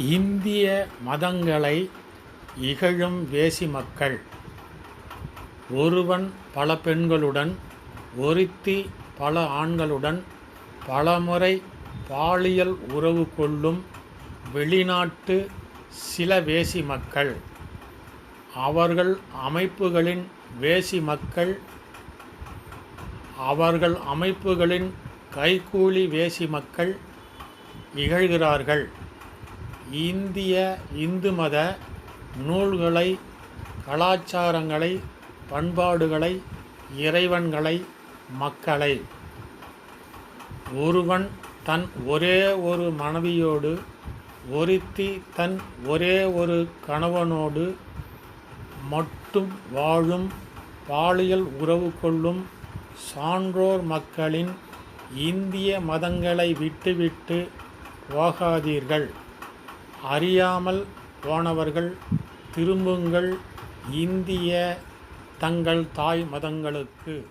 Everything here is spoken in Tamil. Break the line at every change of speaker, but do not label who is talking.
இந்திய மதங்களை இகழும் வேசி மக்கள். ஒருவன் பல பெண்களுடன் ஒருத்தி பல ஆண்களுடன் பலமுறை பாலியல் உறவு கொள்ளும் வெளிநாட்டு சில வேசி மக்கள். அவர்கள் அமைப்புகளின் வேசி மக்கள். அவர்கள் அமைப்புகளின் கைக்கூலி வேசி மக்கள் இகழ்கிறார்கள். இந்திய இந்து மத நூல்களை கலாச்சாரங்களை பண்பாடுகளை இறைவன்களை மக்களை. ஒருவன் தன் ஒரே ஒரு மனைவியோடு ஒருத்தி தன் ஒரே ஒரு கணவனோடு மட்டும் வாழும் பாலியல் உறவு கொள்ளும் சான்றோர் மக்களின் இந்திய மதங்களை விட்டுவிட்டு போகாதீர்கள். அறியாமல் போனவர்கள் திரும்புங்கள் இந்திய தங்கள் தாய் மதங்களுக்கு.